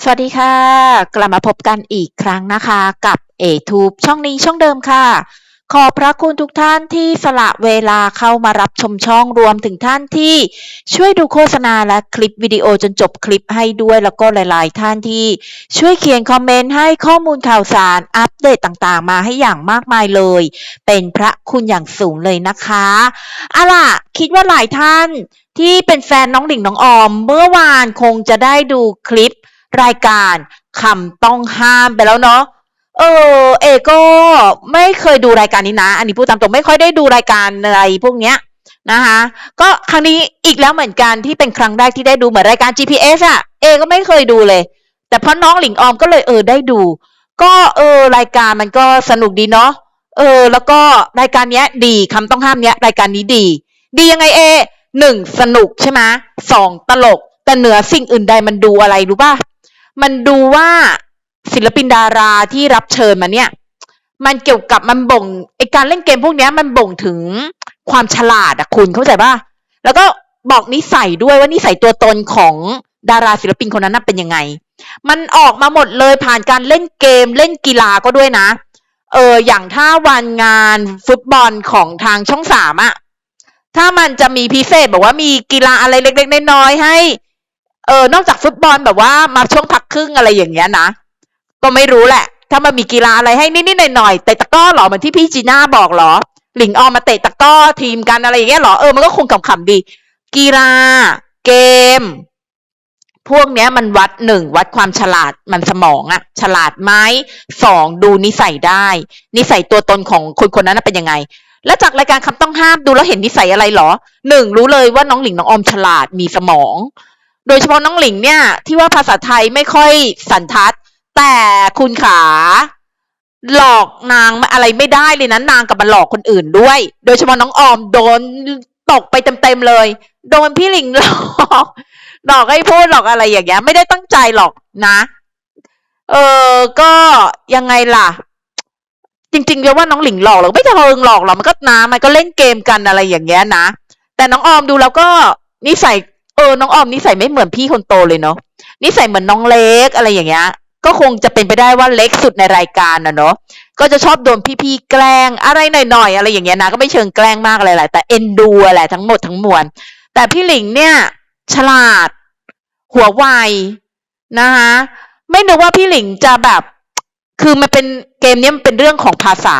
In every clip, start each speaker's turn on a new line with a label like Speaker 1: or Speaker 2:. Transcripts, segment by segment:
Speaker 1: สวัสดีค่ะ กลับมาพบกันอีกครั้งนะคะ กับ a t u b e ช่องนี้ช่องเดิมค่ะ ขอบพระคุณทุกท่านที่สละเวลาเข้ามารับชมช่องรวมถึงท่านที่ช่วยดูโฆษณาและคลิปวิดีโอจนจบคลิปให้ด้วยแล้วก็หลาย ๆ ท่านที่ช่วยเขียนคอมเมนต์ให้ข้อมูลข่าวสารอัปเดตต่างๆ มาให้อย่างมากมายเลย เป็นพระคุณอย่างสูงเลยนะคะอาล่ะคิดว่าหลายท่านที่เป็นแฟนน้องหลิงน้องออม เมื่อวานคงจะได้ดูคลิป รายการคำต้องห้ามไปแล้วเนาะเออ เอก็ไม่เคยดูรายการนี้นะ อันนี้พูดตามตรงไม่ค่อยได้ดูรายการอะไรพวกเนี้ยนะคะ ก็ครั้งนี้อีกแล้วเหมือนกันที่เป็นครั้งแรกที่ได้ดูเหมือนรายการ GPS อะเอก็ไม่เคยดูเลย แต่เพราะน้องหลิงออมก็เลยเออได้ดู ก็เออรายการมันก็สนุกดีเนาะ เออ แล้วก็รายการเนี้ยดีคำต้องห้ามเนี้ยรายการนี้ดี ดียังไงเอหนึ่งสนุกใช่ไหมสองตลก แต่เหนือสิ่งอื่นใดมันดูอะไรรู้ป่ะ มันดูว่าศิลปินดาราที่รับเชิญมาเนี่ย มันเกี่ยวกับมันบ่งไอการเล่นเกมพวกนี้มันบ่งถึงความฉลาดอะคุณเข้าใจป่ะแล้วก็บอกนิสัยด้วยว่านิสัยตัวตนของดาราศิลปินคนนั้นน่ะเป็นยังไง มันออกมาหมดเลยผ่านการเล่นเกมเล่นกีฬาก็ด้วยนะ เอออย่างถ้าวันงานฟุตบอลของทางช่องสามอะถ้ามันจะมีพิเศษบอกว่ามีกีฬาอะไรเล็กๆน้อยๆให้ เออนอกจากฟุตบอลแบบว่ามาช่วงพักครึ่งอะไรอย่างเงี้ยนะก็ไม่รู้แหละ ถ้ามันมีกีฬาอะไรให้นิดๆหน่อยๆเตะตะก้อเหรอเหมือนที่พี่จีน่าบอกเหรอ หลิงออมมาเตะตะก้อทีมกันอะไรอย่างเงี้ยเหรอเออมันก็คงขำๆดี กีฬา เกม พวกเนี้ยมันวัดหนึ่งวัดความฉลาดมันสมองอะฉลาดไหมสองดูนิสัยได้ นิสัยตัวตนของคนคนนั้นเป็นยังไงแล้วจากรายการคำต้องห้ามดูแล้วเห็นนิสัยอะไรเหรอหนึ่งรู้เลยว่าน้องหลิงน้องออมฉลาดมีสมอง โดยเฉพาะน้องหลิงเนี่ยที่ว่าภาษาไทยไม่ค่อยสันทัด แต่คุณขา หลอกนางอะไรไม่ได้เลยนะนางกับมาหลอกคนอื่นด้วย โดยเฉพาะน้องออมโดนตกไปเต็มๆเลย โดนพี่หลิงหลอกหลอกให้พูดหลอกอะไรอย่างเงี้ย ไม่ได้ตั้งใจหรอกนะ เออก็ยังไงล่ะ จริงๆเรียกว่าน้องหลิงหลอกหรอกไม่เชิงหลอกหรอกมันก็นะมันก็เล่นเกมกันอะไรอย่างเงี้ยนะแต่น้องออมดูแล้วก็นิสัย เออ น้องออมนิสัยไม่เหมือนพี่คนโตเลยเนาะนิสัยเหมือนน้องเล็กอะไรอย่างเงี้ย ก็คงจะเป็นไปได้ว่าเล็กสุดในรายการนะเนาะก็จะชอบโดนพี่ๆแกล้งอะไรหน่อยๆอะไรอย่างเงี้ยนะก็ไม่เชิงแกล้งมากอะไรแหละแต่เอ็นดูแหละทั้งหมดทั้งมวลแต่พี่หลิงเนี่ย ฉลาด หัวไวนะคะไม่นึกว่าพี่หลิงจะแบบ คือมันเป็นเกมนี้มันเป็นเรื่องของภาษา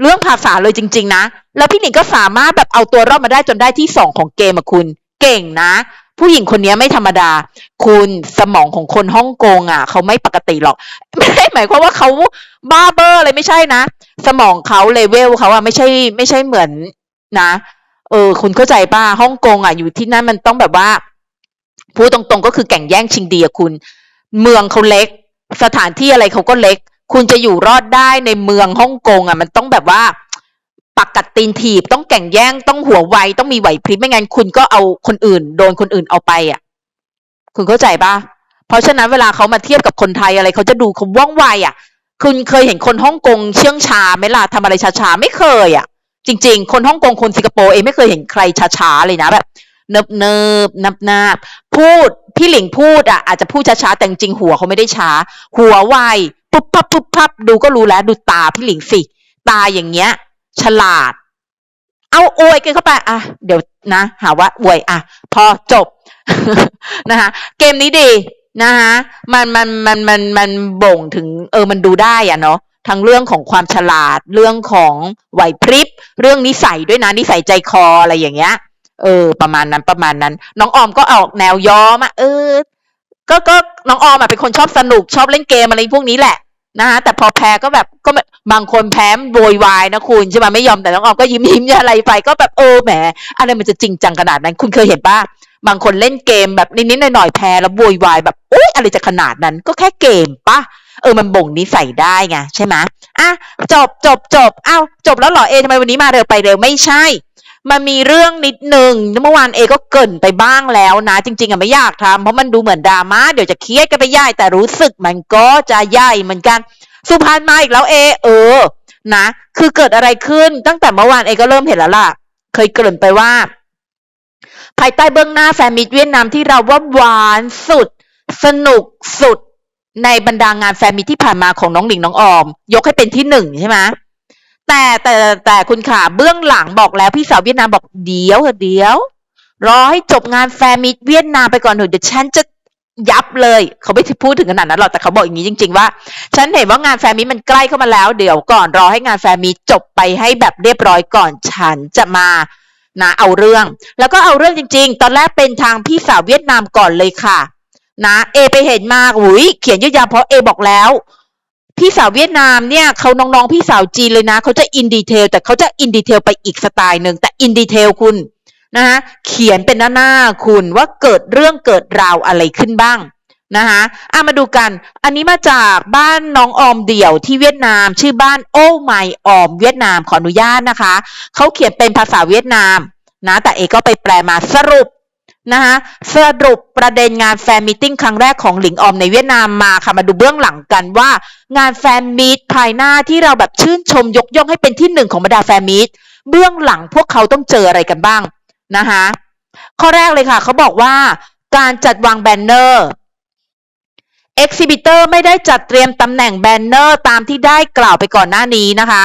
Speaker 1: เรื่องภาษาเลยจริง ๆ นะ แล้วพี่หนิงก็สามารถแบบเอาตัวรอดมาได้จนได้ที่สองของเกมอะคุณ เก่งนะ ผู้หญิงคนนี้ไม่ธรรมดา คุณสมองของคนฮ่องกงอะ เขาไม่ปกติหรอก ไม่ได้หมายความว่าเขาบ้าเบอร์อะไรไม่ใช่นะ สมองเขาเลเวลเขาอะไม่ใช่ ไม่ใช่เหมือนนะ เออ คุณเข้าใจป่ะฮ่องกงอะอยู่ที่นั่นมันต้องแบบว่าพูดตรงๆก็คือแข่งแย่งชิงดีอะคุณ เมืองเขาเล็ก สถานที่อะไรเขาก็เล็ก คุณจะอยู่รอดได้ในเมืองฮ่องกงอะ มันต้องแบบว่า ปักกัดตีนถีบต้องแข่งแย่งต้องหัวไวต้องมีไหวพริบไม่งั้นคุณก็เอาคนอื่น โดนคนอื่นเอาไปอะ คุณเข้าใจปะเพราะฉะนั้นเวลาเขามาเทียบกับคนไทยอะไรเขาจะดูเขาว่องไวอะ คุณเคยเห็นคนฮ่องกงเชื่องชาไหมล่ะทำอะไรช้าๆไม่เคยอะ จริง ๆ คนฮ่องกงคนสิงคโปร์เองไม่เคยเห็นใครช้าๆเลยนะแบบเนิบเนิบนับนาบพูดพี่หลิงพูดอะอาจจะพูดช้าๆแต่จริงหัวเขาไม่ได้ช้า หัวไวปุ๊บปั๊บปุ๊บปั๊บดูก็รู้แล้วดูตาพี่หลิงสิตาอย่างเงี้ย ฉลาด เอาอวยกันเข้าไป อะ เดี๋ยวนะ หาว่าอวยอะ พอจบนะคะเกมนี้ดีนะคะมันมันมันมันมันบ่งถึง เออมันดูได้อะเนาะทั้งเรื่องของความฉลาด เรื่องของไหวพริบ เรื่องนิสัยด้วยนะนิสัยใจคออะไรอย่างเงี้ย เออ ประมาณนั้นประมาณนั้น น้องออมก็ออกแนวย้อมอะเออ ก็ก็น้องออมอะเป็นคนชอบสนุกชอบเล่นเกมอะไรพวกนี้แหละนะคะแต่พอแพ้ก็แบบก็ไม่ บางคนแพ้โวยวายนะคุณใช่ไหมไม่ยอมแต่น้องออมก็ยิ้มยิ้มอะไรไปก็แบบเออแหมอะไรมันจะจริงจังขนาดนั้น คุณเคยเห็นปะบางคนเล่นเกมแบบนิดๆหน่อยๆแพ้แล้วโวยวายแบบโอ๊ยอะไรจะขนาดนั้นก็แค่เกมปะเออมันบ่งนิสัยได้ไงใช่ไหมอะจบจบจบอ้าวจบแล้วเหรอเอทำไมวันนี้มาเร็วไปเร็วไม่ใช่ มันมีเรื่องนิดหนึ่งเมื่อวานเอก็เกินไปบ้างแล้วนะ จริง ๆอะไม่อยากทำเพราะมันดูเหมือนดราม่าเดี๋ยวจะเครียดกันไปใหญ่แต่รู้สึกมันก็จะใหญ่เหมือนกัน สุพรรณมาอีกแล้วเอ เออ นะ คือเกิดอะไรขึ้น ตั้งแต่เมื่อวานเอก็เริ่มเห็นแล้วล่ะ เคยเกริ่นไปว่า ภายใต้เบื้องหน้าแฟนมิตเวียดนามที่เราว่าหวานสุด สนุกสุด ในบรรดางานแฟนมิตที่ผ่านมาของน้องหลิงน้องออม ยกให้เป็นที่หนึ่งใช่ไหมแต่แต่แต่คุณขาเบื้องหลังบอกแล้วพี่สาวเวียดนามบอกเดี๋ยวเดี๋ยวรอให้จบงานแฟมิตเวียดนามไปก่อนเถอะเดี๋ยวฉันจะ ยับเลยเขาไม่ได้พูดถึงขนาดนั้นหรอกแต่เขาบอกอย่างนี้จริง ๆ ว่า ฉันเห็นว่างานแฟมิมันใกล้เข้ามาแล้ว เดี๋ยวก่อนรอให้งานแฟมิจบไปให้แบบเรียบร้อยก่อนฉันจะมานะเอาเรื่อง แล้วก็เอาเรื่องจริง ๆ ตอนแรกเป็นทางพี่สาวเวียดนามก่อนเลยค่ะ นะเอไปเห็นมาอุ้ยเขียนยืดยาวเพราะเอบอกแล้ว พี่สาวเวียดนามเนี่ยเขาน้องๆพี่สาวจีนเลยนะเขาจะอินดีเทลแต่เขาจะอินดีเทลไปอีกสไตล์หนึ่งแต่อินดีเทลคุณ นะคะเขียนเป็นหน้าหน้าคุณว่าเกิดเรื่องเกิดราวอะไรขึ้นบ้างนะคะอะมาดูกัน อันนี้มาจากบ้านน้องออมเดี่ยวที่เวียดนาม ชื่อบ้านโอ้ไมออมเวียดนามขออนุญาตนะคะ เขาเขียนเป็นภาษาเวียดนามนะ แต่เอก็ไปแปลมาสรุปนะคะสรุปประเด็นงานแฟนมิทติ้งครั้งแรกของหลิงออมในเวียดนามมาค่ะ มาดูเบื้องหลังกันว่า งานแฟนมีตภายหน้าที่เราแบบชื่นชมยกย่องให้เป็นที่หนึ่งของบรรดาแฟนมีตเบื้องหลังพวกเขาต้องเจออะไรกันบ้าง นะคะข้อแรกเลยค่ะเขาบอกว่าการจัดวางแบนเนอร์ Exhibitor ไม่ได้จัดเตรียมตำแหน่งแบนเนอร์ตามที่ได้กล่าวไปก่อนหน้านี้นะคะ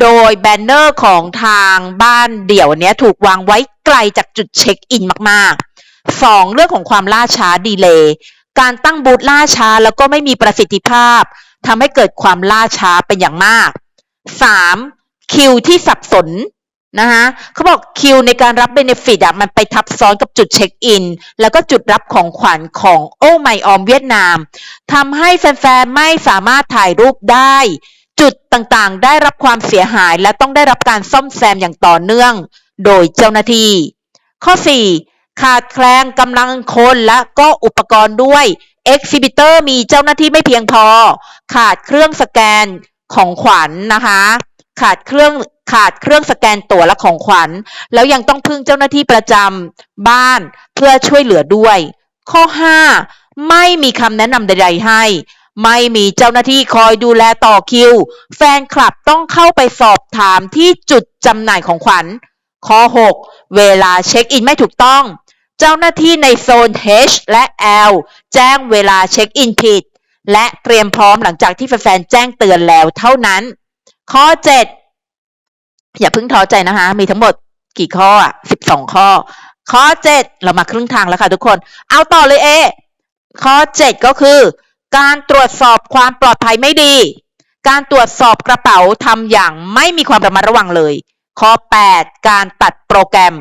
Speaker 1: โดยแบนเนอร์ของทางบ้านเดี่ยวเนี้ยถูกวางไว้ไกลจากจุดเช็คอินมากๆสองเรื่องของความล่าช้าดีเลย์การตั้งบูธล่าช้าแล้วก็ไม่มีประสิทธิภาพทำให้เกิดความล่าช้าเป็นอย่างมากสามคิวที่สับสน นะคะเขาบอกคิวในการรับเบเนฟิตอะมันไปทับซ้อนกับจุดเช็คอิน แล้วก็จุดรับของขวัญของโอ้ไมออมเวียดนามทำให้แฟนๆ ไม่สามารถถ่ายรูปได้ จุดต่างๆ ได้รับความเสียหายและต้องได้รับการซ่อมแซมอย่างต่อเนื่อง โดยเจ้าหน้าที่ ข้อ 4 ขาดแคลนกำลังคนและก็อุปกรณ์ด้วย Exhibitor มีเจ้าหน้าที่ไม่เพียงพอ ขาดเครื่องสแกนของขวัญนนะคะ ขาดเครื่องขาดเครื่องสแกนตั๋วและของขวัญ แล้วยังต้องพึ่งเจ้าหน้าที่ประจำบ้านเพื่อช่วยเหลือด้วย ข้อ 5 ไม่มีคำแนะนำใด ๆ ให้ ไม่มีเจ้าหน้าที่คอยดูแลต่อคิว แฟนคลับต้องเข้าไปสอบถามที่จุดจำหน่ายของขวัญ ข้อ 6 เวลาเช็คอินไม่ถูกต้อง เจ้าหน้าที่ในโซน H และ L แจ้งเวลาเช็คอินผิด และเตรียมพร้อมหลังจากที่แฟนๆแจ้งเตือนแล้วเท่านั้น ข้อเจ็ดอย่าเพิ่งท้อใจนะคะ มีทั้งหมดกี่ข้ออะสิบสองข้อ ข้อเจ็ดเรามาครึ่งทางแล้วค่ะทุกคน เอาต่อเลยเอ ข้อเจ็ดก็คือ การตรวจสอบความปลอดภัยไม่ดี การตรวจสอบกระเป๋าทำอย่างไม่มีความระมัดระวังเลย ข้อ 8 การตัดโปรแกรม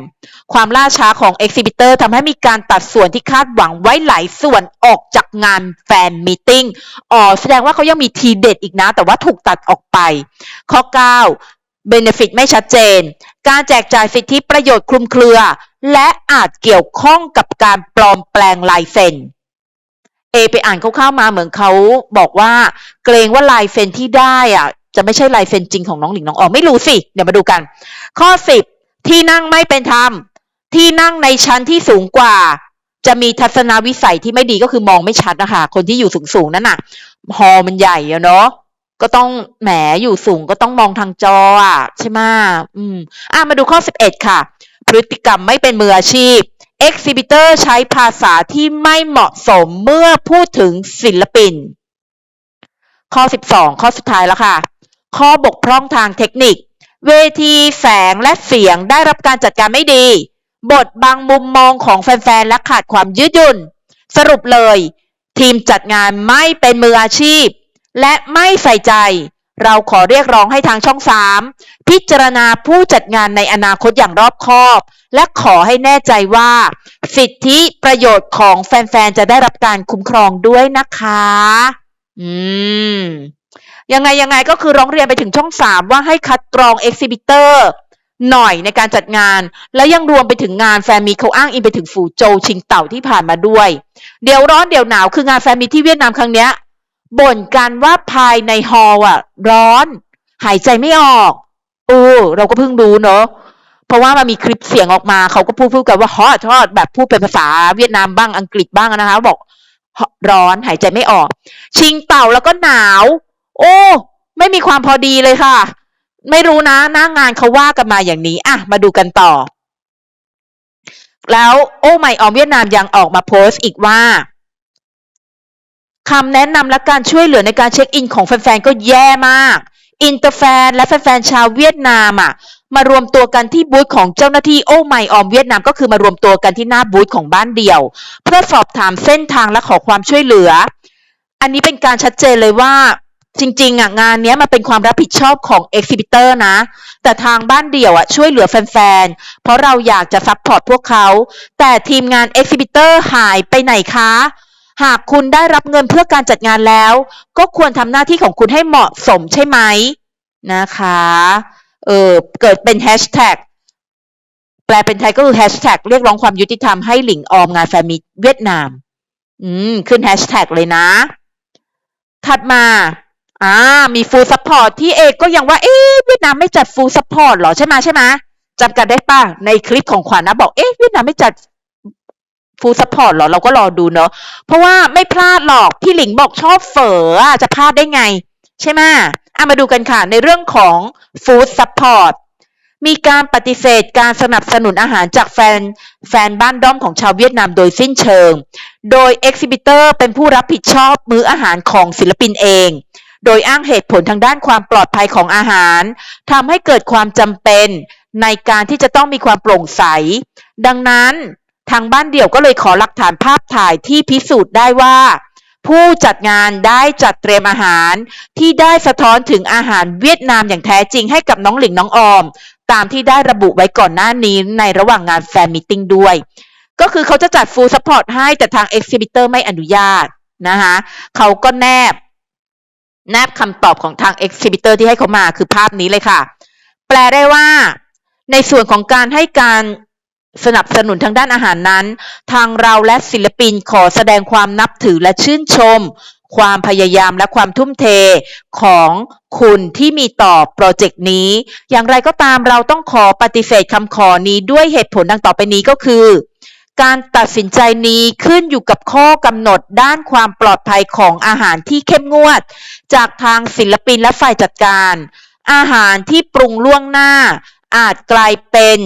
Speaker 1: ความล่าช้าของ Exhibitor ทำให้มีการตัดส่วนที่คาดหวังไว้หลายส่วนออกจากงานแฟนมีติ้งอ๋อแสดงว่าเขายังมีทีเด็ดอีกนะ แต่ว่าถูกตัดออกไป ข้อ 9 Benefit ไม่ชัดเจน การแจกจ่ายสิทธิประโยชน์คลุมเครือ และอาจเกี่ยวข้องกับการปลอมแปลงลายเซ็นเอไปอ่านคร่าวๆมาเหมือนเขาบอกว่า เกรงว่าลายเซ็นที่ได้อะ จะไม่ใช่ลายเซ็นจริงของน้องหลิงน้องอ๋อไม่รู้สิ เดี๋ยวมาดูกัน ข้อ10ที่นั่งไม่เป็นธรรมที่นั่งในชั้นที่สูงกว่า จะมีทัศนวิสัยที่ไม่ดีก็คือมองไม่ชัดนะคะคนที่อยู่สูงๆนั่นน่ะฮอมันใหญ่อะเนาะก็ต้องแหมอยู่สูงก็ต้องมองทางจออะใช่ไหมอืมอะมาดูข้อ11ค่ะ พฤติกรรมไม่เป็นมืออาชีพ Exhibitor ใช้ภาษาที่ไม่เหมาะสมเมื่อพูดถึงศิลปิน ข้อ 12 ข้อสุดท้ายแล้วค่ะ ข้อบกพร่องทางเทคนิค เวทีแสงและเสียงได้รับการจัดการไม่ดี บทบางมุมมองของแฟนๆและขาดความยืดหยุ่น สรุปเลย ทีมจัดงานไม่เป็นมืออาชีพ และไม่ใส่ใจ เราขอเรียกร้องให้ทางช่อง3พิจารณาผู้จัดงานในอนาคตอย่างรอบคอบ และขอให้แน่ใจว่า สิทธิประโยชน์ของแฟนๆ จะได้รับการคุ้มครองด้วยนะคะ อืม ยังไงยังไงก็คือร้องเรียนไปถึงช่อง3ว่าให้คัดกรอง Exhibitor หน่อยในการจัดงาน และยังรวมไปถึงงานแฟนมีเขาอ้างอิงไปถึงฝูโจวชิงเต่าที่ผ่านมาด้วย เดี๋ยวร้อนเดี๋ยวหนาวคืองานแฟนมีที่เวียดนามครั้งเนี้ยบ่นกันว่าภายในฮอล์อะ ร้อน หายใจไม่ออกเออเราก็เพิ่งรู้เนอะเพราะว่ามันมีคลิปเสียงออกมาเขาก็พูดพูดกันว่าฮอตฮอตแบบพูดเป็นภาษาเวียดนามบ้างอังกฤษบ้างนะคะ บอกร้อนหายใจไม่ออก ชิงเต่าแล้วก็หนาว โอ้ ไม่มีความพอดีเลยค่ะ ไม่รู้นะหน้างานเขาว่ากันมาอย่างนี้อะมาดูกันต่อ แล้วโอ้ไม่ออมเวียดนามยังออกมาโพสต์อีกว่าคำแนะนำและการช่วยเหลือในการเช็คอินของแฟนๆก็แย่มาก อินเตอร์แฟนและแฟนๆชาวเวียดนามอะ มารวมตัวกันที่บูธของเจ้าหน้าที่โอ้ไมออมเวียดนามก็คือมารวมตัวกันที่หน้าบูธของบ้านเดี่ยว เพื่อสอบถามเส้นทางและขอความช่วยเหลือ อันนี้เป็นการชัดเจนเลยว่า จริงๆอะงานนี้มันเป็นความรับผิดชอบของ exhibitor นะ แต่ทางบ้านเดี่ยวอะช่วยเหลือแฟนๆ เพราะเราอยากจะซัพพอร์ตพวกเขา แต่ทีมงาน exhibitor หายไปไหนคะ หากคุณได้รับเงินเพื่อการจัดงานแล้ว ก็ควรทำหน้าที่ของคุณให้เหมาะสมใช่ไหมนะคะ เออเกิดเป็นแฮชแท็กแปลเป็นไทยก็คือแฮชแท็กเรียกร้องความยุติธรรมให้หลิงออมงานแฟมิเวียดนาม อืม ขึ้นแฮชแท็กเลยนะ ถัดมา อ่า มีฟูลซัพพอร์ตที่เอกก็ยังว่า เอ๊ะเวียดนามไม่จัดฟูลซัพพอร์ตหรอใช่ไหมใช่ไหมจำกันได้ป่ะ ในคลิปของขวัญนะบอก เอ๊ะเวียดนามไม่จัดฟูลซัพพอร์ตหรอ เราก็รอดูเนาะ เพราะว่าไม่พลาดหรอก พี่หลิงบอกชอบเฝออะจะพลาดได้ไง ใช่ไหมอะมาดูกันค่ะ ในเรื่องของฟู้ดซัพพอร์ตมีการปฏิเสธการสนับสนุนอาหารจากแฟนแฟนบ้านด้อมของชาวเวียดนามโดยสิ้นเชิง โดย Exhibitor เป็นผู้รับผิดชอบมื้ออาหารของศิลปินเอง โดยอ้างเหตุผลทางด้านความปลอดภัยของอาหารทำให้เกิดความจำเป็นในการที่จะต้องมีความโปร่งใส ดังนั้นทางบ้านเดี่ยวก็เลยขอหลักฐานภาพถ่ายที่พิสูจน์ได้ว่า ผู้จัดงานได้จัดเตรียมอาหาร ที่ได้สะท้อนถึงอาหารเวียดนามอย่างแท้จริงให้กับน้องหลิงน้องออม ตามที่ได้ระบุไว้ก่อนหน้านี้ในระหว่างงานแฟนมิทติ้งด้วย ก็คือเขาจะจัดฟูลซัพพอร์ตให้แต่ทาง Exhibitor ไม่อนุญาตนะคะเขาก็แนบ แนบคำตอบของทาง Exhibitor ที่ให้เขามาคือภาพนี้เลยค่ะ แปลได้ว่า ในส่วนของการให้การสนับสนุนทางด้านอาหารนั้น ทางเราและศิลปินขอแสดงความนับถือและชื่นชม ความพยายามและความทุ่มเทของคุณที่มีต่อโปรเจกต์นี้ อย่างไรก็ตามเราต้องขอปฏิเสธคำขอนี้ด้วยเหตุผลดังต่อไปนี้ก็คือ การตัดสินใจนี้ขึ้นอยู่กับข้อกำหนดด้านความปลอดภัยของอาหารที่เข้มงวด จากทางศิลปินและฝ่ายจัดการ อาหารที่ปรุงล่วงหน้า อาจกลายเป็น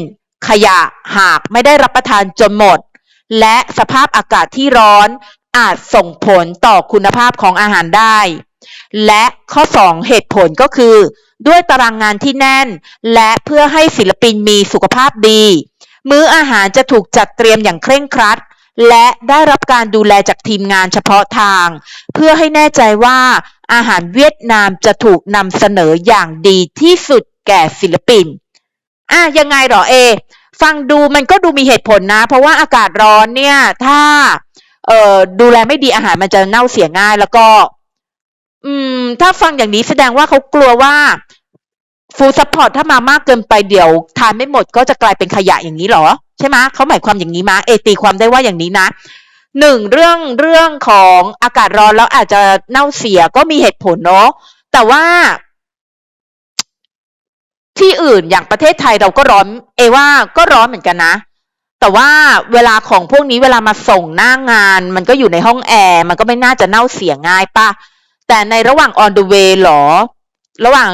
Speaker 1: ขยะหากไม่ได้รับประทานจนหมด และสภาพอากาศที่ร้อนอาจส่งผลต่อคุณภาพของอาหารได้ และข้อ 2 เหตุผลก็คือ ด้วยตารางงานที่แน่น และเพื่อให้ศิลปินมีสุขภาพดี มื้ออาหารจะถูกจัดเตรียมอย่างเคร่งครัด และได้รับการดูแลจากทีมงานเฉพาะทาง เพื่อให้แน่ใจว่าอาหารเวียดนามจะถูกนำเสนออย่างดีที่สุดแก่ศิลปิน อะยังไงเหรอเอ ฟังดูมันก็ดูมีเหตุผลนะ เพราะว่าอากาศร้อนเนี่ย ถ้า เอ่อดูแลไม่ดีอาหารมันจะเน่าเสียง่ายแล้วก็ อืม ถ้าฟังอย่างนี้แสดงว่าเขากลัวว่า ฟู้ดซัพพอร์ตถ้ามามากเกินไปเดี๋ยวทานไม่หมดก็จะกลายเป็นขยะอย่างนี้หรอ ใช่ไหมเขาหมายความอย่างนี้มาเอตีความได้ว่าอย่างนี้นะหนึ่งเรื่องเรื่องของอากาศร้อนแล้วอาจจะเน่าเสียก็มีเหตุผลเนาะแต่ว่า ที่อื่นอย่างประเทศไทยเราก็ร้อน เอว่าก็ร้อนเหมือนกันนะ แต่ว่าเวลาของพวกนี้เวลามาส่งหน้างาน มันก็อยู่ในห้องแอร์มันก็ไม่น่าจะเน่าเสียง่ายป่ะแต่ในระหว่าง on the way หรอ ระหว่าง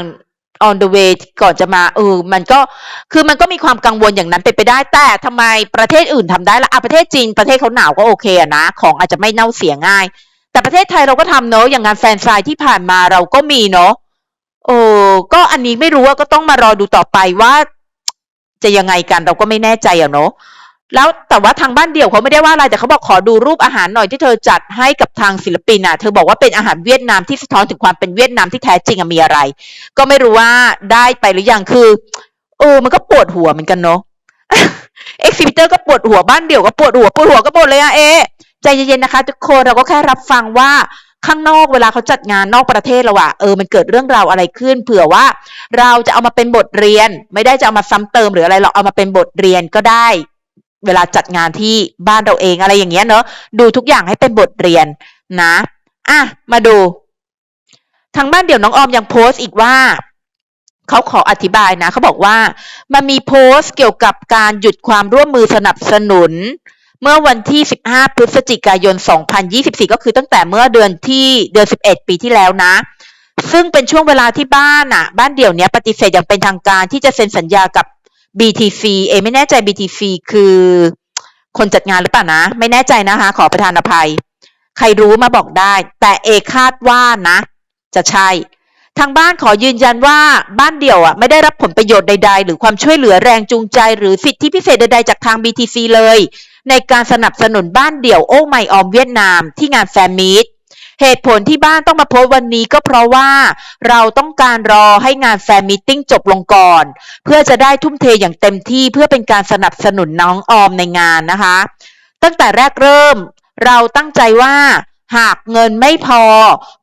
Speaker 1: on the way ก่อนจะมาเออมันก็คือมันก็มีความกังวลอย่างนั้นเป็นไปได้ แต่ทำไมประเทศอื่นทำได้ละอะประเทศจีนประเทศเขาหนาวก็โอเคอะนะ ของอาจจะไม่เน่าเสียง่าย แต่ประเทศไทยเราก็ทำเนอะอย่างงานแฟนไซที่ผ่านมาเราก็มีเนอะเออก็อันนี้ไม่รู้ว่าก็ต้องมารอดูต่อไปว่า จะยังไงกันเราก็ไม่แน่ใจอะเนอะ แล้วแต่ว่าทางบ้านเดี่ยวเขาไม่ได้ว่าอะไรแต่เขาบอกขอดูรูปอาหารหน่อยที่เธอจัดให้กับทางศิลปินอะเธอบอกว่าเป็นอาหารเวียดนามที่สะท้อนถึงความเป็นเวียดนามที่แท้จริงอะมีอะไร ก็ไม่รู้ว่าได้ไปหรือยังคือเออมันก็ปวดหัวเหมือนกันเนาะเอ็กซิบิเตอร์ก็ปวดหัวบ้านเดี่ยวก็ปวดหัวปวดหัวก็ปวดเลยอะเอใจเย็นๆนะคะ ทุกคนเราก็แค่รับฟังว่าข้างนอกเวลาเขาจัดงานนอกประเทศเราอะเออมันเกิดเรื่องราวอะไรขึ้น เผื่อว่าเราจะเอามาเป็นบทเรียน ไม่ได้จะเอามาซ้ำเติมหรืออะไรเราเอามาเป็นบทเรียนก็ได้ เวลาจัดงานที่บ้านเราเองอะไรอย่างเงี้ยเนอะดูทุกอย่างให้เป็นบทเรียนนะอะมาดู ทางบ้านเดี๋ยวน้องออมยังโพสต์อีกว่าเขาขออธิบายนะเขาบอกว่ามันมีโพสต์เกี่ยวกับการหยุดความร่วมมือสนับสนุน เมื่อวันที่ 15 พฤศจิกายน 2024 ก็คือตั้งแต่เมื่อเดือนที่เดือน 11 ปีที่แล้วนะ ซึ่งเป็นช่วงเวลาที่บ้านอะบ้านเดี่ยวเนี้ยปฏิเสธอย่างเป็นทางการที่จะเซ็นสัญญากับ BTC เอไม่แน่ใจ BTC คือคนจัดงานหรือเปล่านะ ไม่แน่ใจนะคะ ขอประทานอภัย ใครรู้มาบอกได้ แต่เอคาดว่านะ จะใช่ ทางบ้านขอยืนยันว่าบ้านเดี่ยวอะไม่ได้รับผลประโยชน์ใด ๆ หรือความช่วยเหลือแรงจูงใจ หรือสิทธิพิเศษใด ๆ จากทาง BTC เลย ในการสนับสนุนบ้านเดี่ยวโอ้ไม่ออมเวียดนามที่งานแฟมมีต เหตุผลที่บ้านต้องมาโพสวันนี้ก็เพราะว่าเราต้องการรอให้งานแฟนมิทติ้งจบลงก่อน เพื่อจะได้ทุ่มเทอย่างเต็มที่เพื่อเป็นการสนับสนุนน้องออมในงานนะคะ ตั้งแต่แรกเริ่ม เราตั้งใจว่าหากเงินไม่พอ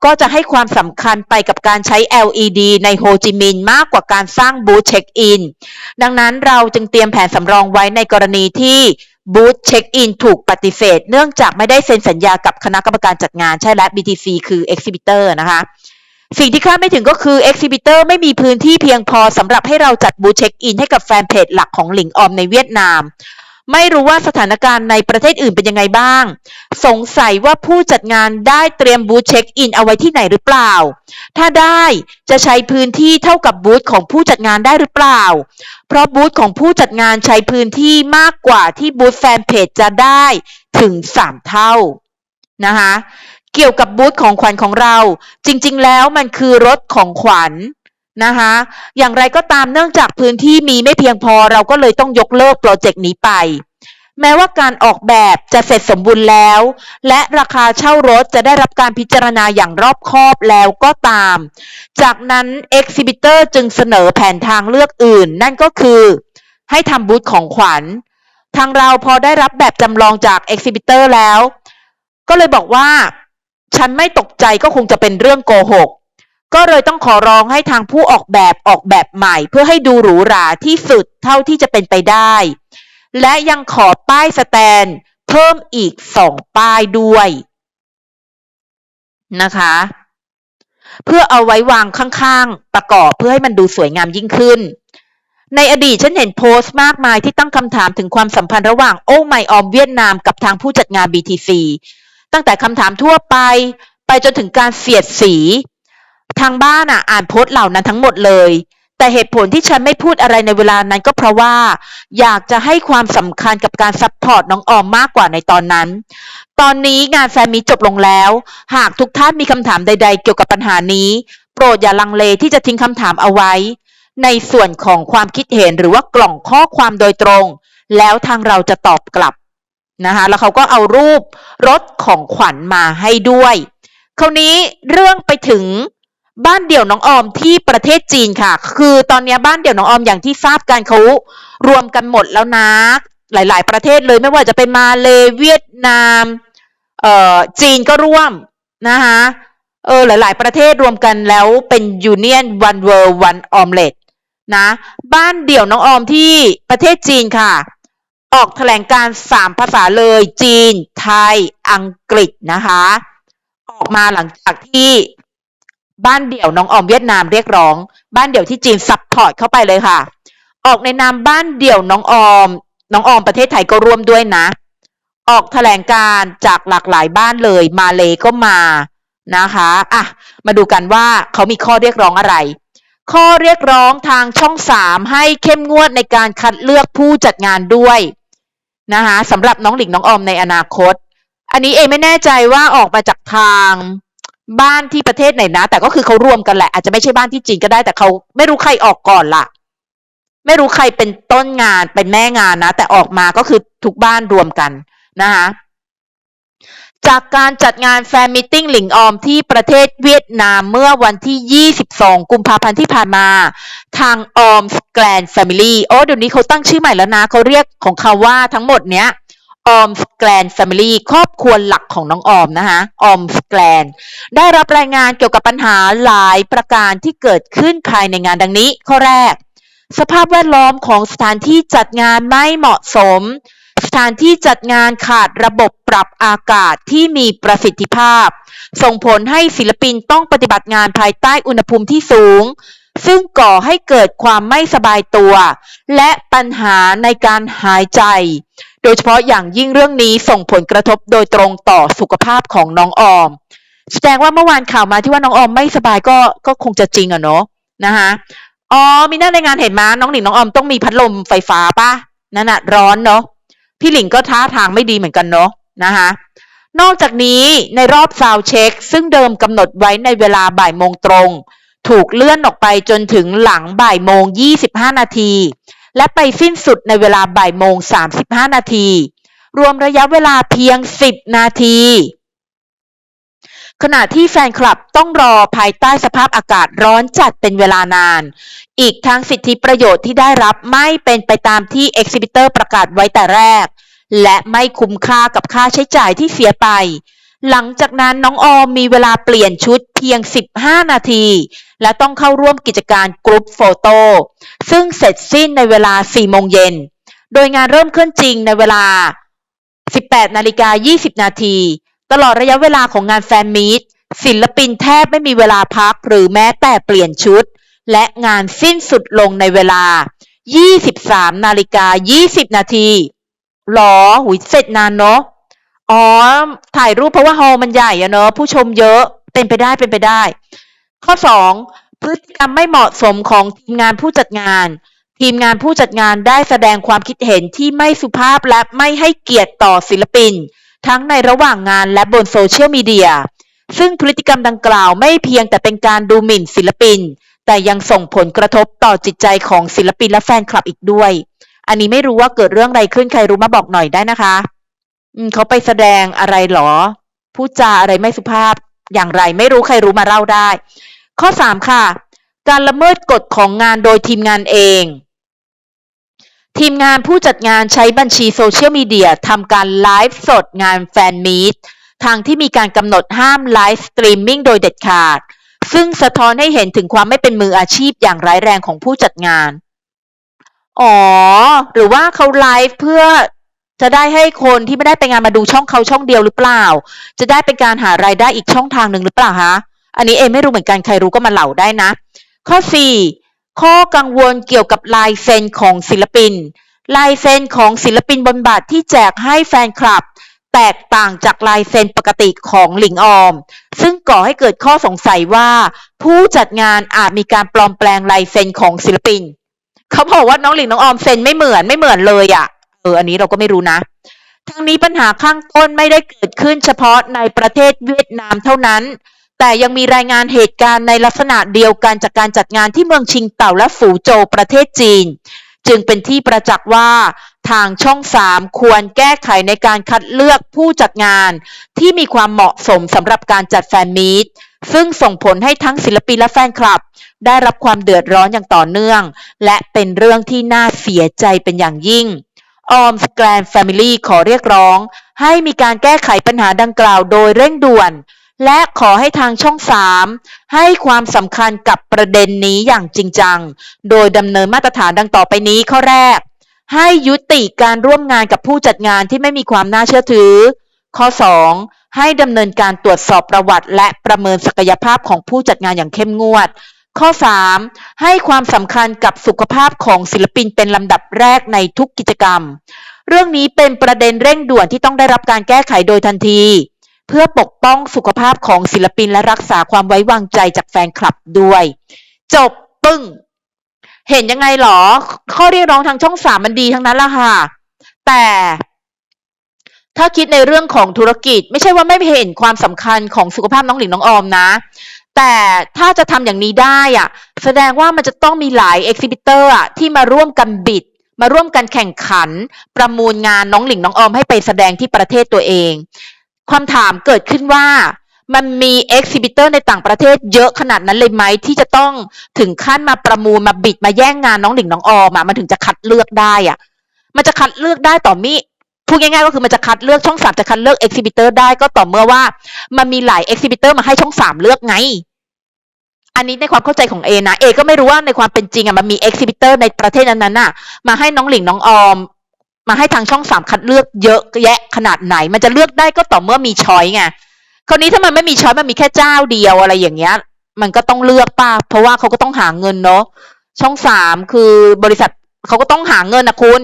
Speaker 1: ก็จะให้ความสำคัญไปกับการใช้ LED ในโฮจิมินห์มากกว่าการสร้างบูธเช็คอิน ดังนั้นเราจึงเตรียมแผนสำรองไว้ในกรณีที่ บูธเช็คอินถูกปฏิเสธ เนื่องจากไม่ได้เซ็นสัญญากับคณะกรรมการจัดงานใช่และ BTC คือ Exhibitor นะคะ สิ่งที่คาดไม่ถึงก็คือ Exhibitor ไม่มีพื้นที่เพียงพอสำหรับให้เราจัดบูธเช็คอินให้กับแฟนเพจหลักของหลิงออมในเวียดนาม ไม่รู้ว่าสถานการณ์ในประเทศอื่นเป็นยังไงบ้าง สงสัยว่าผู้จัดงานได้เตรียมบูธเช็คอินเอาไว้ที่ไหนหรือเปล่า ถ้าได้จะใช้พื้นที่เท่ากับบูธของผู้จัดงานได้หรือเปล่า เพราะบูธของผู้จัดงานใช้พื้นที่มากกว่าที่บูธแฟนเพจจะได้ถึง 3 เท่านะคะเกี่ยวกับบูธของขวัญของเรา จริง ๆ แล้วมันคือรถของขวัญ นะคะ อย่างไรก็ตามเนื่องจากพื้นที่มีไม่เพียงพอเราก็เลยต้องยกเลิกโปรเจกต์นี้ไป แม้ว่าการออกแบบจะเสร็จสมบูรณ์แล้ว และราคาเช่ารถจะได้รับการพิจารณาอย่างรอบคอบแล้วก็ตาม จากนั้น Exhibitor จึงเสนอแผนทางเลือกอื่น นั่นก็คือ ให้ทำบูธของขวัญ ทางเราพอได้รับแบบจำลองจาก Exhibitor แล้ว ก็เลยบอกว่า ฉันไม่ตกใจก็คงจะเป็นเรื่องโกหก ก็เลยต้องขอร้องให้ทางผู้ออกแบบออกแบบใหม่ เพื่อให้ดูหรูหราที่สุดเท่าที่จะเป็นไปได้ และยังขอป้ายสแตนเพิ่มอีกสองป้ายด้วยนะคะ เพื่อเอาไว้วางข้างๆ ประกอบเพื่อให้มันดูสวยงามยิ่งขึ้น ในอดีตฉันเห็นโพสต์มากมายที่ตั้งคำถามถึงความสัมพันธ์ระหว่างโอ้ไมออมเวียดนามกับทางผู้จัดงาน BTC ตั้งแต่คำถามทั่วไป ไปจนถึงการเสียดสี ทางบ้านอะอ่านโพสต์เหล่านั้นทั้งหมดเลย แต่เหตุผลที่ฉันไม่พูดอะไรในเวลานั้นก็เพราะว่า อยากจะให้ความสำคัญกับการซัพพอร์ตน้องออมมากกว่าในตอนนั้น ตอนนี้งานแฟนมีจบลงแล้ว หากทุกท่านมีคำถามใด ๆ เกี่ยวกับปัญหานี้ โปรดอย่าลังเลที่จะทิ้งคำถามเอาไว้ ในส่วนของความคิดเห็นหรือว่ากล่องข้อความโดยตรง แล้วทางเราจะตอบกลับนะคะแล้วเขาก็เอารูปรถของขวัญมาให้ด้วย คราวนี้เรื่องไปถึง บ้านเดี่ยวน้องออมที่ประเทศจีนค่ะ คือตอนนี้บ้านเดี่ยวน้องออมอย่างที่ทราบกันเขารวมกันหมดแล้วนะหลาย ๆ ประเทศเลยไม่ว่าจะเป็นมาเลเวียดนามเอ่อจีนก็ร่วมนะคะเออหลาย ๆ ประเทศรวมกันแล้วเป็นยูเนียนวันเวิร์วันออมเล็ตนะบ้านเดี่ยวน้องออมที่ประเทศจีนค่ะ ออกแถลงการสามภาษาเลยจีน ไทย อังกฤษนะคะ ออกมาหลังจากที่ บ้านเดี่ยวน้องออมเวียดนามเรียกร้อง บ้านเดี่ยวที่จีนซัพพอร์ตเข้าไปเลยค่ะ ออกในนามบ้านเดี่ยวน้องออม น้องออมประเทศไทยก็ร่วมด้วยนะ ออกแถลงการจากหลากหลายบ้านเลย มาเลยก็มานะคะอะมาดูกันว่าเขามีข้อเรียกร้องอะไร ข้อเรียกร้องทางช่องสามให้เข้มงวดในการคัดเลือกผู้จัดงานด้วยนะคะสำหรับน้องหลิงน้องออมในอนาคต อันนี้เองไม่แน่ใจว่าออกมาจากทาง บ้านที่ประเทศไหนนะ แต่ก็คือเขารวมกันแหละ อาจจะไม่ใช่บ้านที่จีนก็ได้แต่เขาไม่รู้ใครออกก่อนล่ะ ไม่รู้ใครเป็นต้นงานเป็นแม่งานนะ แต่ออกมาก็คือทุกบ้านรวมกันนะคะจากการจัดงานแฟนมิทติ้งหลิงออมที่ประเทศเวียดนามเมื่อวันที่ 22 กุมภาพันธ์ที่ผ่านมา ทางออมแกลนแฟมิลี่โอ้เดี๋ยวนี้เขาตั้งชื่อใหม่แล้วนะ เขาเรียกของเขาว่าทั้งหมดเนี้ย ออมสแกลนแฟมิลี่ครอบครัวหลักของน้องออมนะคะออมสแกลนได้รับรายงานเกี่ยวกับปัญหาหลายประการที่เกิดขึ้นภายในงานดังนี้ ข้อแรก สภาพแวดล้อมของสถานที่จัดงานไม่เหมาะสม สถานที่จัดงานขาดระบบปรับอากาศที่มีประสิทธิภาพ ส่งผลให้ศิลปินต้องปฏิบัติงานภายใต้อุณหภูมิที่สูงซึ่งก่อให้เกิดความไม่สบายตัว และปัญหาในการหายใจ โดยเฉพาะอย่างยิ่งเรื่องนี้ส่งผลกระทบโดยตรงต่อสุขภาพของน้องออม แสดงว่าเมื่อวานข่าวมาที่ว่าน้องออมไม่สบายก็ก็คงจะจริงอะเนาะนะคะอ๋อมีหน้าในงานเห็นมาน้องหนิงน้องออมต้องมีพัดลมไฟฟ้าป่ะนั่นอะร้อนเนาะพี่หลิงก็ท้าทางไม่ดีเหมือนกันเนาะนะคะนอกจากนี้ในรอบซาวเช็ค ซึ่งเดิมกำหนดไว้ในเวลาบ่ายโมงตรง ถูกเลื่อนออกไปจนถึงหลังบ่ายโมง 25 นาที และไปสิ้นสุดในเวลาบ่ายโมง 35 นาที รวมระยะเวลาเพียง 10 นาที ขณะที่แฟนคลับต้องรอภายใต้สภาพอากาศร้อนจัดเป็นเวลานาน อีกทั้งสิทธิประโยชน์ที่ได้รับไม่เป็นไปตามที่ Exhibitor ประกาศไว้แต่แรก และไม่คุ้มค่ากับค่าใช้จ่ายที่เสียไป หลังจากนั้นน้องออมมีเวลาเปลี่ยนชุดเพียง 15 นาที และต้องเข้าร่วมกิจการกรุ๊ปโฟโต้ซึ่งเสร็จสิ้นในเวลา 4 โมงเย็น โดยงานเริ่มขึ้นจริงในเวลา 18 นาฬิกา 20 นาที ตลอดระยะเวลาของงานแฟนมีตศิลปินแทบไม่มีเวลาพักหรือแม้แต่เปลี่ยนชุด และงานสิ้นสุดลงในเวลา 23 นาฬิกา 20 นาทีหรอหุยเสร็จนานเนาะ อ๋อ ถ่ายรูปเพราะว่าฮอลมันใหญ่อะเนอะผู้ชมเยอะเป็นไปได้เป็นไปได้ ข้อ2พฤติกรรมไม่เหมาะสมของทีมงานผู้จัดงาน ทีมงานผู้จัดงานได้แสดงความคิดเห็นที่ไม่สุภาพและไม่ให้เกียรติต่อศิลปิน ทั้งในระหว่างงานและบนโซเชียลมีเดียซึ่งพฤติกรรมดังกล่าวไม่เพียงแต่เป็นการดูหมิ่นศิลปิน แต่ยังส่งผลกระทบต่อจิตใจของศิลปินและแฟนคลับอีกด้วย อันนี้ไม่รู้ว่าเกิดเรื่องอะไรขึ้นใครรู้มาบอกหน่อยได้นะคะ อืม เขาไปแสดงอะไรหรอ พูดจาอะไรไม่สุภาพอย่างไร ไม่รู้ใครรู้มาเล่าได้ ข้อสามค่ะ การละเมิดกฎของงานโดยทีมงานเอง ทีมงานผู้จัดงานใช้บัญชีโซเชียลมีเดียทำการไลฟ์สดงานแฟนมีตทางที่มีการกำหนดห้ามไลฟ์สตรีมมิ่งโดยเด็ดขาด ซึ่งสะท้อนให้เห็นถึงความไม่เป็นมืออาชีพอย่างร้ายแรงของผู้จัดงาน อ๋อ หรือว่าเขาไลฟ์เพื่อ จะได้ให้คนที่ไม่ได้ไปงานมาดูช่องเขาช่องเดียวหรือเปล่า จะได้เป็นการหารายได้อีกช่องทางหนึ่งหรือเปล่าคะอันนี้เอไม่รู้เหมือนกันใครรู้ก็มาเหล่าได้นะ ข้อ 4 ข้อกังวลเกี่ยวกับลายเซ็นของศิลปิน ลายเซ็นของศิลปินบนบัตรที่แจกให้แฟนคลับ แตกต่างจากลายเซ็นปกติของหลิงออม ซึ่งก่อให้เกิดข้อสงสัยว่า ผู้จัดงานอาจมีการปลอมแปลงลายเซ็นของศิลปิน เขาบอกว่าน้องหลิงน้องออมเซ็นไม่เหมือนไม่เหมือนเลยอะ่ะ เอออันนี้เราก็ไม่รู้นะ ทั้งนี้ปัญหาข้างต้นไม่ได้เกิดขึ้นเฉพาะในประเทศเวียดนามเท่านั้น แต่ยังมีรายงานเหตุการณ์ในลักษณะเดียวกันจากการจัดงานที่เมืองชิงเต่าและฝูโจวประเทศจีน จึงเป็นที่ประจักษ์ว่าทางช่องสามควรแก้ไขในการคัดเลือกผู้จัดงาน ที่มีความเหมาะสมสำหรับการจัดแฟนมีตซึ่งส่งผลให้ทั้งศิลปินและแฟนคลับ ได้รับความเดือดร้อนอย่างต่อเนื่อง และเป็นเรื่องที่น่าเสียใจเป็นอย่างยิ่ง ออมสแกรนแฟมิลี่ขอเรียกร้อง ให้มีการแก้ไขปัญหาดังกล่าวโดยเร่งด่วน และขอให้ทางช่องสามให้ความสำคัญกับประเด็นนี้อย่างจริงจัง โดยดำเนินมาตรฐานดังต่อไปนี้ข้อแรก ให้ยุติการร่วมงานกับผู้จัดงานที่ไม่มีความน่าเชื่อถือ ข้อ 2 ให้ดำเนินการตรวจสอบประวัติ และประเมินศักยภาพของผู้จัดงานอย่างเข้มงวด ข้อ 3 ให้ความสำคัญกับสุขภาพของศิลปินเป็นลำดับแรกในทุกกิจกรรม เรื่องนี้เป็นประเด็นเร่งด่วนที่ต้องได้รับการแก้ไขโดยทันที เพื่อปกป้องสุขภาพของศิลปินและรักษาความไว้วางใจจากแฟนคลับด้วย จบปึ้ง เห็นยังไงหรอ ข้อเรียกร้องทางช่องสามมันดีทั้งนั้นละค่ะ แต่ถ้าคิดในเรื่องของธุรกิจ ไม่ใช่ว่าไม่เห็นความสำคัญของสุขภาพน้องหลิงน้องออมนะ แต่ถ้าจะทำอย่างนี้ได้อะแสดงว่ามันจะต้องมีหลายเอ็กซิบิเตอร์อะที่มาร่วมกันบิด มาร่วมกันแข่งขัน ประมูลงานน้องหลิงน้องออมให้ไปแสดงที่ประเทศตัวเองความถามเกิดขึ้นว่ามันมีเอ็กซิบิเตอร์ในต่างประเทศเยอะขนาดนั้นเลยไหมที่จะต้องถึงขั้นมาประมูลมาบิดมาแย่งงานน้องหลิงน้องออมอะมันถึงจะคัดเลือกได้อะมันจะคัดเลือกได้ต่อมีพูดง่ายๆก็คือมันจะคัดเลือกช่องสามจะคัดเลือกเอ็กซิบิเตอร์ได้ก็ต่อเมื่อว่า มันมีหลายเอ็กซิบิเตอร์มาให้ช่องสามเลือกไง อันนี้ในความเข้าใจของเอนะเอก็ไม่รู้ว่าในความเป็นจริงอะมันมีเอ็กซิบิเตอร์ในประเทศนั้นๆน่ะมาให้น้องหลิงน้องออม มาให้ทางช่องสามคัดเลือกเยอะแยะขนาดไหน มันจะเลือกได้ก็ต่อเมื่อมีช้อยไงคราวนี้ถ้ามันไม่มีช้อยมันมีแค่เจ้าเดียวอะไรอย่างเงี้ย มันก็ต้องเลือกป่ะเพราะว่าเขาก็ต้องหาเงินเนาะช่องสามคือบริษัทเขาก็ต้องหาเงินนะคุณ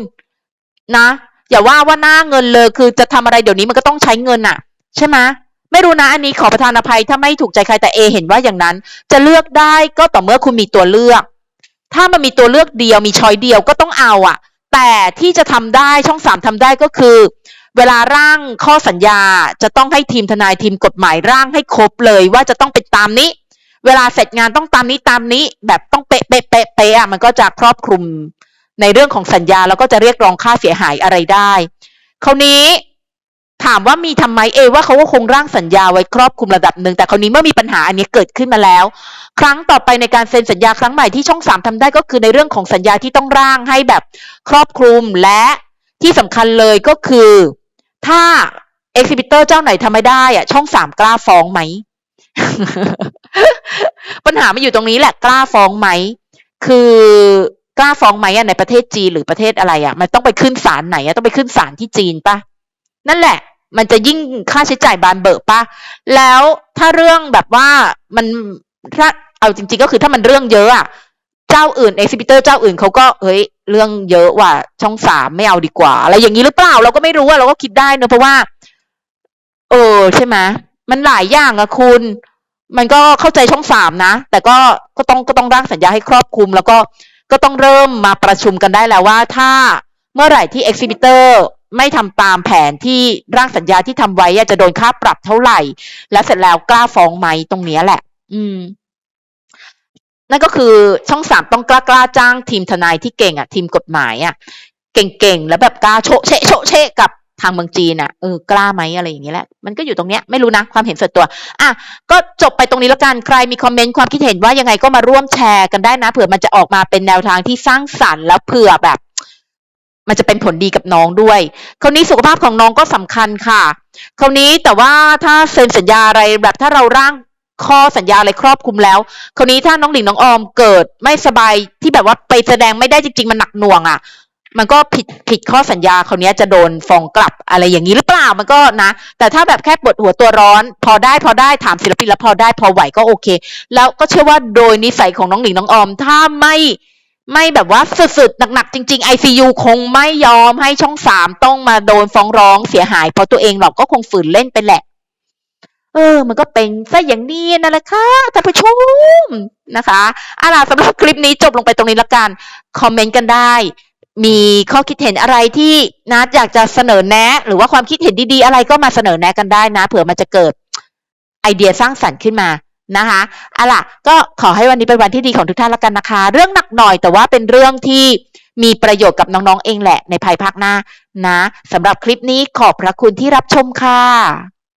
Speaker 1: นะอย่าว่าว่าหน้าเงินเลยคือจะทำอะไรเดี๋ยวนี้มันก็ต้องใช้เงินอะใช่ไหม ไม่รู้นะอันนี้ขอประทานอภัยถ้าไม่ถูกใจใครแต่เอเห็นว่าอย่างนั้น จะเลือกได้ก็ต่อเมื่อคุณมีตัวเลือก ถ้ามันมีตัวเลือกเดียวมีช้อยเดียวก็ต้องเอาอะแต่ที่จะทำได้ช่องสามทำได้ก็คือ เวลาร่างข้อสัญญาจะต้องให้ทีมทนายทีมกฎหมายร่างให้ครบเลยว่าจะต้องเป็นตามนี้ เวลาเสร็จงานต้องตามนี้ตามนี้ แบบต้องเป๊ะเป๊ะเป๊ะเป๊ะอะมันก็จะครอบคลุมในเรื่องของสัญญาแล้วก็จะเรียกร้องค่าเสียหายอะไรได้คราวนี้ ถามว่ามีทำไมเอว่าเขาก็คงร่างสัญญาไว้ครอบคลุมระดับหนึ่งแต่คราวนี้เมื่อมีปัญหาอันนี้เกิดขึ้นมาแล้ว ครั้งต่อไปในการเซ็นสัญญาครั้งใหม่ที่ช่องสามทำได้ก็คือในเรื่องของสัญญาที่ต้องร่างให้แบบครอบคลุมและที่สำคัญเลยก็คือ ถ้าเอ็กซิบิเตอร์เจ้าไหนทำไม่ได้อะช่องสามกล้าฟ้องไหม ปัญหามันอยู่ตรงนี้แหละกล้าฟ้องไหม คือกล้าฟ้องไหมอะในประเทศจีนหรือประเทศอะไรอะมันต้องไปขึ้นศาลไหนอะต้องไปขึ้นศาลที่จีนปะ นั่นแหละ มันจะยิ่งค่าใช้จ่ายบานเบิกปะแล้วถ้าเรื่องแบบว่ามันถ้าเอาจริง ๆ ก็คือถ้ามันเรื่องเยอะอะเจ้าอื่นเอ็กซิบิเตอร์เจ้าอื่นเขาก็เฮ้ยเรื่องเยอะว่ะช่องสามไม่เอาดีกว่า อะไรอย่างนี้หรือเปล่าเราก็ไม่รู้อะเราก็คิดได้เนอะเพราะว่า เออใช่ไหมมันหลายอย่างอะคุณ มันก็เข้าใจช่องสามนะ แต่ก็ก็ต้องก็ต้องร่างสัญญาให้ครอบคลุม แล้วก็ก็ต้องเริ่มมาประชุมกันได้แล้วว่าถ้าเมื่อไหร่ที่ exhibitor ไม่ทำตามแผนที่ร่างสัญญาที่ทำไว้จะโดนค่าปรับเท่าไหร่ และเสร็จแล้วกล้าฟ้องไหมตรงเนี้ยแหละ อืม นั่นก็คือช่องสามต้องกล้ากล้าจ้างทีมทนายที่เก่งอะ ทีมกฎหมายอะ เก่งๆแล้วแบบกล้าโชะเชะโชะเชะกับทางเมืองจีนอะเออกล้าไหมอะไรอย่างเงี้ยแหละ มันก็อยู่ตรงเนี้ยไม่รู้นะ ความเห็นส่วนตัว อะก็จบไปตรงนี้แล้วกันใครมีคอมเมนต์ความคิดเห็นว่ายังไงก็มาร่วมแชร์กันได้นะเผื่อมันจะออกมาเป็นแนวทางที่สร้างสรรค์แล้วเผื่อแบบ มันจะเป็นผลดีกับน้องด้วย คราวนี้สุขภาพของน้องก็สำคัญค่ะ คราวนี้แต่ว่าถ้าเซ็นสัญญาอะไรแบบถ้าเราร่างข้อสัญญาอะไรครอบคลุมแล้ว คราวนี้ถ้าน้องหลิงน้องออมเกิดไม่สบายที่แบบว่าไปแสดงไม่ได้จริง ๆ มันหนักหน่วงอะ มันก็ผิดผิดข้อสัญญาคราวนี้จะโดนฟ้องกลับอะไรอย่างนี้หรือเปล่ามันก็นะ แต่ถ้าแบบแค่ปวดหัวตัวร้อน พอได้พอได้ถามศิลปินแล้วพอได้พอไหวก็โอเค แล้วก็เชื่อว่าโดยนิสัยของน้องหลิงน้องออม ถ้าไม่ ไม่แบบว่าสุดๆหนักๆจริง ๆ ICU คงไม่ยอมให้ช่องสามต้องมาโดนฟ้องร้องเสียหายเพราะตัวเองหรอกก็คงฝืนเล่นไปแหละ เออ มันก็เป็นซะอย่างนี้นั่นแหละค่ะท่านผู้ชมนะคะอาล่ะสำหรับคลิปนี้จบลงไปตรงนี้ละกัน คอมเมนต์กันได้ มีข้อคิดเห็นอะไรที่นะอยากจะเสนอแนะ หรือว่าความคิดเห็นดีๆ อะไรก็มาเสนอแนะกันได้นะ เผื่อมันจะเกิดไอเดียสร้างสรรค์ขึ้นมา นะคะเอาล่ะก็ขอให้วันนี้เป็นวันที่ดีของทุกท่านละกันนะคะ เรื่องหนักหน่อยแต่ว่าเป็นเรื่องที่มีประโยชน์กับน้องๆเองแหละในภายภาคหน้านะสำหรับคลิปนี้ขอบพระคุณที่รับชมค่ะ